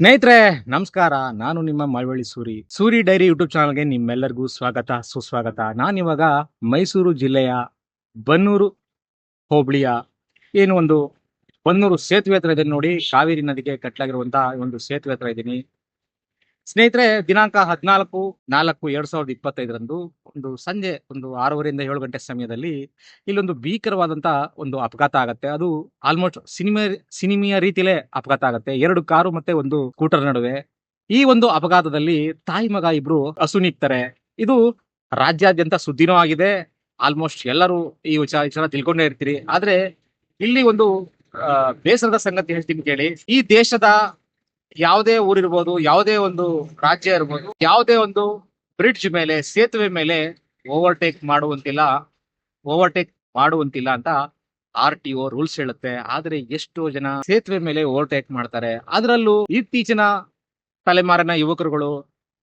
ಸ್ನೇಹಿತರೆ, ನಮಸ್ಕಾರ. ನಾನು ನಿಮ್ಮ ಮಳವಳ್ಳಿ ಸೂರಿ. ಸೂರಿ ಡೈರಿ ಯೂಟ್ಯೂಬ್ ಚಾನಲ್ಗೆ ನಿಮ್ಮೆಲ್ಲರಿಗೂ ಸ್ವಾಗತ, ಸುಸ್ವಾಗತ. ನಾನಿವಾಗ ಮೈಸೂರು ಜಿಲ್ಲೆಯ ಬನ್ನೂರು ಹೋಬಳಿಯ ಏನು ಒಂದು ಬನ್ನೂರು ಸೇತುವೆ ಹತ್ರ ಇದೆ ನೋಡಿ. ಕಾವೇರಿ ನದಿಗೆ ಕಟ್ಟಲಾಗಿರುವಂತಹ ಒಂದು ಸೇತುವೆ ಹತ್ರ ಇದ್ದೀನಿ ಸ್ನೇಹಿತರೆ, ದಿನಾಂಕ ಹದಿನಾಲ್ಕು, ನಾಲ್ಕು, ಎರಡ್ ಸಾವಿರದ ಇಪ್ಪತ್ತೈದರಂದು ಒಂದು ಸಂಜೆ, ಒಂದು ಆರೂವರೆಯಿಂದ ಏಳು ಗಂಟೆ ಸಮಯದಲ್ಲಿ ಇಲ್ಲೊಂದು ಭೀಕರವಾದಂತ ಒಂದು ಅಪಘಾತ ಆಗತ್ತೆ. ಅದು ಆಲ್ಮೋಸ್ಟ್ ಸಿನಿಮಾ, ಸಿನಿಮೆಯ ರೀತಿಲೇ ಅಪಘಾತ ಆಗತ್ತೆ. ಎರಡು ಕಾರು ಮತ್ತೆ ಒಂದು ಸ್ಕೂಟರ್ ನಡುವೆ. ಈ ಒಂದು ಅಪಘಾತದಲ್ಲಿ ತಾಯಿ ಮಗ ಇಬ್ರು ಅಸುನೀಗ್ತಾರೆ ಇದು ರಾಜ್ಯಾದ್ಯಂತ ಸುದ್ದಿನೂ ಆಗಿದೆ. ಆಲ್ಮೋಸ್ಟ್ ಎಲ್ಲರೂ ಈ ವಿಚಾರ ವಿಚಾರ ತಿಳ್ಕೊಂಡೇ ಇರ್ತೀರಿ. ಆದ್ರೆ ಇಲ್ಲಿ ಒಂದು ಬೇಸರದ ಸಂಗತಿ ಹೇಳ್ತೀನಿ ಕೇಳಿ. ಈ ದೇಶದ ಯಾವುದೇ ಊರಿರ್ಬೋದು, ಯಾವುದೇ ಒಂದು ರಾಜ್ಯ ಇರ್ಬೋದು, ಯಾವುದೇ ಒಂದು ಬ್ರಿಡ್ಜ್ ಮೇಲೆ, ಸೇತುವೆ ಮೇಲೆ ಓವರ್ಟೇಕ್ ಮಾಡುವಂತಿಲ್ಲ ಓವರ್ಟೇಕ್ ಮಾಡುವಂತಿಲ್ಲ ಅಂತ ಆರ್ ಟಿ ಒ ರೂಲ್ಸ್ ಹೇಳುತ್ತೆ. ಆದ್ರೆ ಎಷ್ಟೋ ಜನ ಸೇತುವೆ ಮೇಲೆ ಓವರ್ಟೇಕ್ ಮಾಡ್ತಾರೆ. ಅದರಲ್ಲೂ ಇತ್ತೀಚಿನ ತಲೆಮಾರಿನ ಯುವಕರುಗಳು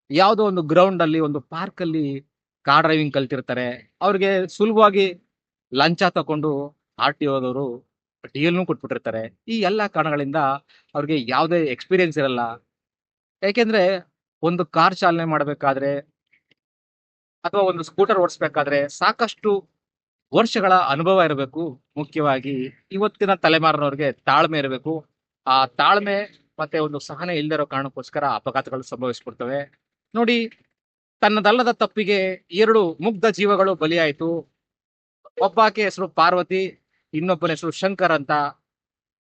ಯಾವುದೋ ಒಂದು ಗ್ರೌಂಡ್ ಅಲ್ಲಿ ಒಂದು ಪಾರ್ಕ್ ಅಲ್ಲಿ ಕಾರ್ ಡ್ರೈವಿಂಗ್ ಕಲ್ತಿರ್ತಾರೆ. ಅವ್ರಿಗೆ ಸುಲಭವಾಗಿ ಲಂಚ ತಕೊಂಡು ಆರ್ ಟಿ ಒದವರು ಡಿಎಲ್ನು ಕೊಟ್ಬಿಟ್ಟಿರ್ತಾರೆ. ಈ ಎಲ್ಲಾ ಕಾರಣಗಳಿಂದ ಅವ್ರಿಗೆ ಯಾವುದೇ ಎಕ್ಸ್ಪೀರಿಯನ್ಸ್ ಇರಲ್ಲ. ಯಾಕೆಂದ್ರೆ ಒಂದು ಕಾರ್ ಚಾಲನೆ ಮಾಡಬೇಕಾದ್ರೆ ಅಥವಾ ಒಂದು ಸ್ಕೂಟರ್ ಓಡಿಸ್ಬೇಕಾದ್ರೆ ಸಾಕಷ್ಟು ವರ್ಷಗಳ ಅನುಭವ ಇರಬೇಕು. ಮುಖ್ಯವಾಗಿ ಇವತ್ತಿನ ತಲೆಮಾರಿನವ್ರಿಗೆ ತಾಳ್ಮೆ ಇರಬೇಕು. ಆ ತಾಳ್ಮೆ ಮತ್ತೆ ಒಂದು ಸಹನೆ ಇಲ್ಲದಿರೋ ಕಾರಣಕ್ಕೋಸ್ಕರ ಅಪಘಾತಗಳು ಸಂಭವಿಸ್ಬಿಡ್ತವೆ. ನೋಡಿ, ತನ್ನದಲ್ಲದ ತಪ್ಪಿಗೆ ಎರಡು ಮುಗ್ಧ ಜೀವಗಳು ಬಲಿಯಾಯಿತು. ಒಬ್ಬಾಕೆ ಹೆಸರು ಪಾರ್ವತಿ ಇನ್ನೊಬ್ಬನ ಹೆಸರು ಶಂಕರ್ ಅಂತ.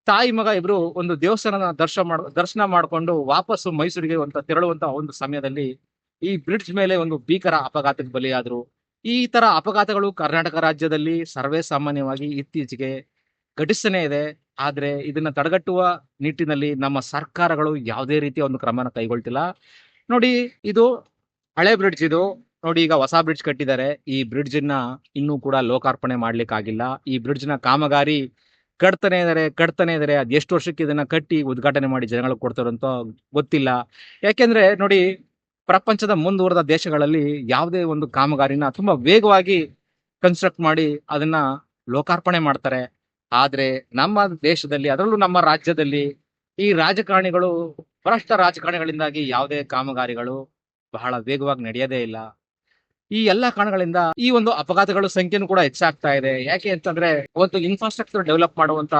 ತಾಯಿ ಮಗ ಇಬ್ರು ಒಂದು ದೇವಸ್ಥಾನದ ದರ್ಶನ ಮಾಡ್, ದರ್ಶನ ಮಾಡಿಕೊಂಡು ವಾಪಸ್ಸು ಮೈಸೂರಿಗೆ ಅಂತ ತೆರಳುವಂತ ಒಂದು ಸಮಯದಲ್ಲಿ ಈ ಬ್ರಿಡ್ಜ್ ಮೇಲೆ ಒಂದು ಭೀಕರ ಅಪಘಾತಕ್ಕೆ ಬಲಿಯಾದ್ರು. ಈ ತರ ಅಪಘಾತಗಳು ಕರ್ನಾಟಕ ರಾಜ್ಯದಲ್ಲಿ ಸರ್ವೇ ಸಾಮಾನ್ಯವಾಗಿ ಇತ್ತೀಚೆಗೆ ಘಟಿಸ್ತಾನೆ ಇದೆ. ಆದ್ರೆ ಇದನ್ನ ತಡೆಗಟ್ಟುವ ನಿಟ್ಟಿನಲ್ಲಿ ನಮ್ಮ ಸರ್ಕಾರಗಳು ಯಾವುದೇ ರೀತಿಯ ಒಂದು ಕ್ರಮನ ಕೈಗೊಳ್ತಿಲ್ಲ. ನೋಡಿ, ಇದು ಹಳೆ ಬ್ರಿಡ್ಜ್ ಇದು. ನೋಡಿ, ಈಗ ಹೊಸ ಬ್ರಿಡ್ಜ್ ಕಟ್ಟಿದ್ದಾರೆ. ಈ ಬ್ರಿಡ್ಜ್ನ ಇನ್ನೂ ಕೂಡ ಲೋಕಾರ್ಪಣೆ ಮಾಡ್ಲಿಕ್ಕಾಗಿಲ್ಲ. ಈ ಬ್ರಿಡ್ಜ್ನ ಕಾಮಗಾರಿ ಕಟ್ತಾನೆ ಇದಾರೆ ಕಟ್ತಾನೆ ಇದಾರೆ. ಅದ್ ಎಷ್ಟು ವರ್ಷಕ್ಕೆ ಇದನ್ನ ಕಟ್ಟಿ ಉದ್ಘಾಟನೆ ಮಾಡಿ ಜನಗಳಿಗೆ ಕೊಡ್ತಾರಂತ ಗೊತ್ತಿಲ್ಲ. ಯಾಕೆಂದ್ರೆ ನೋಡಿ, ಪ್ರಪಂಚದ ಮುಂದುವರೆದ ದೇಶಗಳಲ್ಲಿ ಯಾವುದೇ ಒಂದು ಕಾಮಗಾರಿನ ತುಂಬಾ ವೇಗವಾಗಿ ಕನ್ಸ್ಟ್ರಕ್ಟ್ ಮಾಡಿ ಅದನ್ನ ಲೋಕಾರ್ಪಣೆ ಮಾಡ್ತಾರೆ. ಆದ್ರೆ ನಮ್ಮ ದೇಶದಲ್ಲಿ, ಅದರಲ್ಲೂ ನಮ್ಮ ರಾಜ್ಯದಲ್ಲಿ ಈ ರಾಜಕಾರಣಿಗಳು, ಭ್ರಷ್ಟ ರಾಜಕಾರಣಿಗಳಿಂದಾಗಿ ಯಾವುದೇ ಕಾಮಗಾರಿಗಳು ಬಹಳ ವೇಗವಾಗಿ ನಡೆಯೋದೇ ಇಲ್ಲ. ಈ ಎಲ್ಲಾ ಕಾರಣಗಳಿಂದ ಈ ಒಂದು ಅಪಘಾತಗಳ ಸಂಖ್ಯೆನೂ ಕೂಡ ಹೆಚ್ಚಾಗ್ತಾ ಇದೆ. ಯಾಕೆ ಅಂತಂದ್ರೆ ಒಂದು ಇನ್ಫ್ರಾಸ್ಟ್ರಕ್ಚರ್ ಡೆವಲಪ್ ಮಾಡುವಂತ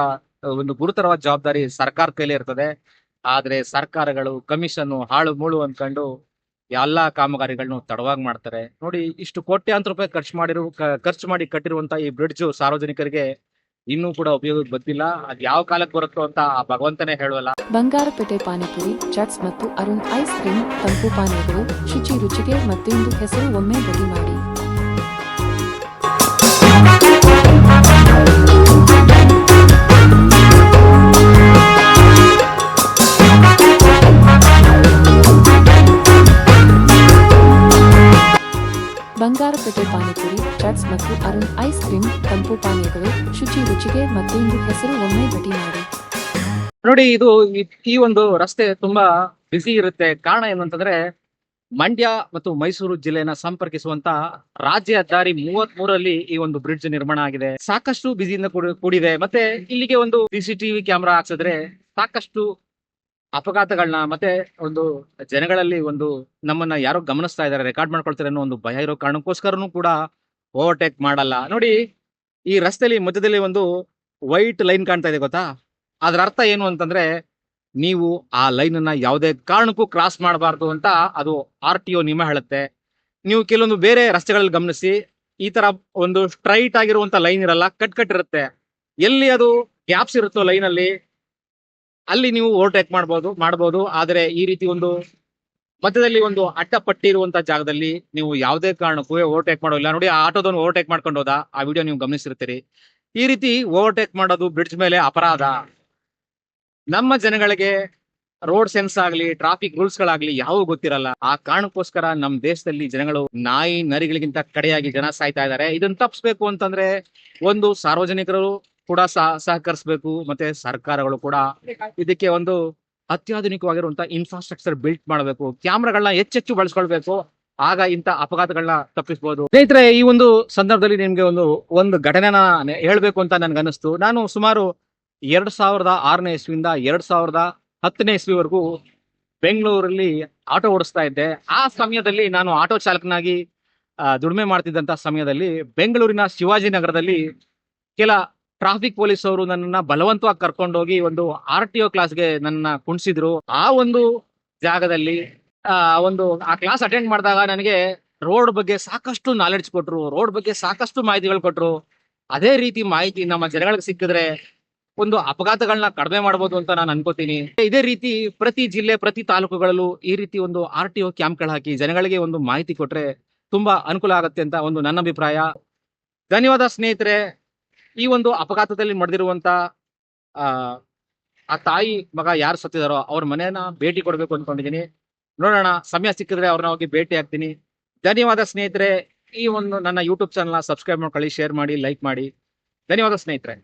ಒಂದು ಗುರುತರವಾದ ಜವಾಬ್ದಾರಿ ಸರ್ಕಾರ ಕೈಲಿ ಇರ್ತದೆ. ಆದ್ರೆ ಸರ್ಕಾರಗಳು ಕಮಿಷನ್ ಹಾಳು ಮೂಳು ಅನ್ಕೊಂಡು ಎಲ್ಲಾ ಕಾಮಗಾರಿಗಳನ್ನು ತಡವಾಗಿ ಮಾಡ್ತಾರೆ. ನೋಡಿ, ಇಷ್ಟು ಕೋಟ್ಯಾಂತರ ರೂಪಾಯಿ ಖರ್ಚು ಮಾಡಿರೋ, ಕ- ಖರ್ಚು ಮಾಡಿ ಕಟ್ಟಿರುವಂತ ಈ ಬ್ರಿಡ್ಜ್ ಸಾರ್ವಜನಿಕರಿಗೆ ಇನ್ನೂ ಕೂಡ ಉಪಯೋಗಕ್ಕೆ ಬಂದಿಲ್ಲ ಅದ್ ಯಾವ ಕಾಲಕ್ಕೆ ಬರುತ್ತೋ ಅಂತ ಆ ಭಗವಂತನೇ ಹೇಳುವಲ್ಲ. ಬಂಗಾರಪೇಟೆ ಪಾನಿಪುರಿ, ಚಟ್ಸ್ ಮತ್ತು ಅರುಣ್ ಐಸ್ ಕ್ರೀಮ್, ತಂಪು ಪಾನೀಯಗಳು, ಶುಚಿ ರುಚಿಗೆ ಮತ್ತೊಂದು ಹೆಸರು ಒಮ್ಮೆ ಬದಿ ಮಾಡಿ. ಬಂಗಾರಪೇಟೆ ಪಾನಿಪುರಿ ಚಟ್ಸ್ ಮತ್ತು ಅರುಣ್ ಐಸ್ ಕ್ರೀಮ್ ತಂಪು ಪಾನೀಯಗಳು, ಶುಚಿ ರುಚಿಗೆ ಮತ್ತೊಂದು ಹೆಸರು ಒಮ್ಮೆ ಭೇಟಿ ಮಾಡಿ. ನೋಡಿ, ಇದು ಈ- ಒಂದು ರಸ್ತೆ ತುಂಬಾ ಬಿಸಿ ಇರುತ್ತೆ. ಕಾರಣ ಏನು ಅಂತಂದ್ರೆ ಮಂಡ್ಯ ಮತ್ತು ಮೈಸೂರು ಜಿಲ್ಲೆನ ಸಂಪರ್ಕಿಸುವಂತ ರಾಜ್ಯ ಹೆದ್ದಾರಿ ಮೂವತ್ ಮೂರಲ್ಲಿ ಈ ಒಂದು ಬ್ರಿಡ್ಜ್ ನಿರ್ಮಾಣ ಆಗಿದೆ. ಸಾಕಷ್ಟು ಬಿಸಿಯಿಂದ ಕೂಡಿ- ಕೂಡಿದೆ. ಮತ್ತೆ ಇಲ್ಲಿಗೆ ಒಂದು ಸಿಸಿಟಿವಿ ಕ್ಯಾಮೆರಾ ಹಾಕ್ಸಿದ್ರೆ ಸಾಕಷ್ಟು ಅಪಘಾತಗಳನ್ನ ಮತ್ತೆ ಒಂದು ಜನಗಳಲ್ಲಿ ಒಂದು ನಮ್ಮನ್ನ ಯಾರೋ ಗಮನಿಸ್ತಾ ಇದಾರೆ ರೆಕಾರ್ಡ್ ಮಾಡ್ಕೊಳ್ತಾರೆ ಅನ್ನೋ ಒಂದು ಭಯ ಇರೋ ಕಾರಣಕ್ಕೋಸ್ಕರನೂ ಕೂಡ ಓವರ್ಟೇಕ್ ಮಾಡಲ್ಲ. ನೋಡಿ, ಈ ರಸ್ತೆಯಲ್ಲಿ ಮಧ್ಯದಲ್ಲಿ ಒಂದು ವೈಟ್ ಲೈನ್ ಕಾಣ್ತಾ ಇದೆ ಗೊತ್ತಾ? ಅದರ ಅರ್ಥ ಏನು ಅಂತಂದ್ರೆ, ನೀವು ಆ ಲೈನ್ ಅನ್ನ ಯಾವುದೇ ಕಾರಣಕ್ಕೂ ಕ್ರಾಸ್ ಮಾಡಬಾರ್ದು ಅಂತ ಅದು ಆರ್ ಟಿ ಒ ನಿಯಮ ಹೇಳುತ್ತೆ. ನೀವು ಕೆಲವೊಂದು ಬೇರೆ ರಸ್ತೆಗಳಲ್ಲಿ ಗಮನಿಸಿ, ಈ ತರ ಒಂದು ಸ್ಟ್ರೈಟ್ ಆಗಿರುವಂತ ಲೈನ್ ಇರಲ್ಲ, ಕಟ್ ಕಟ್ ಇರುತ್ತೆ. ಎಲ್ಲಿ ಅದು ಗ್ಯಾಪ್ಸ್ ಇರುತ್ತೋ ಲೈನ್ ಅಲ್ಲಿ ಅಲ್ಲಿ ನೀವು ಓವರ್ಟೇಕ್ ಮಾಡ್ಬೋದು ಮಾಡ್ಬೋದು. ಆದರೆ ಈ ರೀತಿ ಒಂದು ಮಧ್ಯದಲ್ಲಿ ಒಂದು ಅಡ್ಡಪಟ್ಟಿ ಇರುವಂತ ಜಾಗದಲ್ಲಿ ನೀವು ಯಾವುದೇ ಕಾರಣಕ್ಕೂ ಓವರ್ಟೇಕ್ ಮಾಡೋಲ್ಲ ನೋಡಿ, ಆ ಆಟೋದನ್ನು ಓವರ್ಟೇಕ್ ಮಾಡ್ಕೊಂಡು ಹೋದ. ಆ ವಿಡಿಯೋ ನೀವು ಗಮನಿಸಿರ್ತೀರಿ. ಈ ರೀತಿ ಓವರ್ಟೇಕ್ ಮಾಡೋದು ಬ್ರಿಡ್ಜ್ ಮೇಲೆ ಅಪರಾಧ. ನಮ್ಮ ಜನಗಳಿಗೆ ರೋಡ್ ಸೆನ್ಸ್ ಆಗಲಿ ಟ್ರಾಫಿಕ್ ರೂಲ್ಸ್ ಗಳಾಗ್ಲಿ ಯಾವು ಗೊತ್ತಿರಲ್ಲ. ಆ ಕಾರಣಕ್ಕೋಸ್ಕರ ನಮ್ಮ ದೇಶದಲ್ಲಿ ಜನಗಳು ನಾಯಿ ನರಿಗಳಿಗಿಂತ ಕಡೆಯಾಗಿ ಜನ ಸಾಯ್ತಾ ಇದ್ದಾರೆ. ಇದನ್ನ ತಪ್ಪಿಸ್ಬೇಕು ಅಂತಂದ್ರೆ ಒಂದು ಸಾರ್ವಜನಿಕರು ಕೂಡ ಸಹ ಸಹಕರಿಸಬೇಕು, ಮತ್ತೆ ಸರ್ಕಾರಗಳು ಕೂಡ ಇದಕ್ಕೆ ಒಂದು ಅತ್ಯಾಧುನಿಕವಾಗಿರುವಂತ ಇನ್ಫ್ರಾಸ್ಟ್ರಕ್ಚರ್ ಬಿಲ್ಟ್ ಮಾಡಬೇಕು. ಕ್ಯಾಮ್ರಾಗಳನ್ನ ಹೆಚ್ಚೆಚ್ಚು ಬಳಸ್ಕೊಳ್ಬೇಕು. ಆಗ ಇಂತ ಅಪಘಾತಗಳನ್ನ ತಪ್ಪಿಸಬಹುದು ಸ್ನೇಹಿತರೆ, ಈ ಒಂದು ಸಂದರ್ಭದಲ್ಲಿ ನಿಮ್ಗೆ ಒಂದು ಒಂದು ಘಟನೆನ ಹೇಳಬೇಕು ಅಂತ ನನ್ಗೆ ಅನಿಸ್ತು ನಾನು ಸುಮಾರು ಎರಡ್ ಸಾವಿರದ ಆರನೇ ಇಸ್ವಿಯಿಂದ ಎರಡ್ ಸಾವಿರದ ಹತ್ತನೇ ಇಸ್ವಿವರೆಗೂ ಬೆಂಗಳೂರಲ್ಲಿ ಆಟೋ ಓಡಿಸ್ತಾ ಇದ್ದೆ. ಆ ಸಮಯದಲ್ಲಿ ನಾನು ಆಟೋ ಚಾಲಕನಾಗಿ ದುಡಿಮೆ ಮಾಡ್ತಿದ್ದಂತ ಸಮಯದಲ್ಲಿ ಬೆಂಗಳೂರಿನ ಶಿವಾಜಿನಗರದಲ್ಲಿ ಕೆಲ ಟ್ರಾಫಿಕ್ ಪೊಲೀಸ್ ಅವರು ನನ್ನ ಬಲವಂತವಾಗಿ ಕರ್ಕೊಂಡೋಗಿ ಒಂದು ಆರ್ ಟಿ ಒ ಕ್ಲಾಸ್ಗೆ ನನ್ನ ಕುಣಿಸಿದ್ರು. ಆ ಒಂದು ಜಾಗದಲ್ಲಿ, ಆ ಒಂದು, ಆ ಕ್ಲಾಸ್ ಅಟೆಂಡ್ ಮಾಡಿದಾಗ ನನಗೆ ರೋಡ್ ಬಗ್ಗೆ ಸಾಕಷ್ಟು ನಾಲೆಡ್ಜ್ ಕೊಟ್ರು, ರೋಡ್ ಬಗ್ಗೆ ಸಾಕಷ್ಟು ಮಾಹಿತಿಗಳು ಕೊಟ್ರು. ಅದೇ ರೀತಿ ಮಾಹಿತಿ ನಮ್ಮ ಜನಗಳಿಗೆ ಸಿಕ್ಕಿದ್ರೆ ಒಂದು ಅಪಘಾತಗಳನ್ನ ಕಡಿಮೆ ಮಾಡಬಹುದು ಅಂತ ನಾನು ಅನ್ಕೋತೀನಿ. ಇದೇ ರೀತಿ ಪ್ರತಿ ಜಿಲ್ಲೆ, ಪ್ರತಿ ತಾಲೂಕುಗಳಲ್ಲೂ ಈ ರೀತಿ ಒಂದು ಆರ್ ಟಿ ಒ ಕ್ಯಾಂಪ್ಗಳು ಹಾಕಿ ಜನಗಳಿಗೆ ಒಂದು ಮಾಹಿತಿ ಕೊಟ್ರೆ ತುಂಬಾ ಅನುಕೂಲ ಆಗುತ್ತೆ ಅಂತ ಒಂದು ನನ್ನ ಅಭಿಪ್ರಾಯ. ಧನ್ಯವಾದ ಸ್ನೇಹಿತರೆ. ಈ ಒಂದು ಅಪಘಾತದಲ್ಲಿ ಮಡಿದಿರುವಂತ, ಆ ತಾಯಿ ಮಗ ಯಾರು ಸತ್ತಿದಾರೋ ಅವ್ರ ಮನೆಯನ್ನ ಭೇಟಿ ಕೊಡ್ಬೇಕು ಅನ್ಕೊಂಡಿದೀನಿ. ನೋಡೋಣ, ಸಮಯ ಸಿಕ್ಕಿದ್ರೆ ಅವ್ರನ್ನ ಹೋಗಿ ಭೇಟಿ ಆಗ್ತೀನಿ. ಧನ್ಯವಾದ ಸ್ನೇಹಿತರೆ. ಈ ಒಂದು ನನ್ನ ಯೂಟ್ಯೂಬ್ ಚಾನಲ್ ಸಬ್ಸ್ಕ್ರೈಬ್ ಮಾಡ್ಕೊಳ್ಳಿ ಶೇರ್ ಮಾಡಿ ಲೈಕ್ ಮಾಡಿ. ಧನ್ಯವಾದ ಸ್ನೇಹಿತರೆ.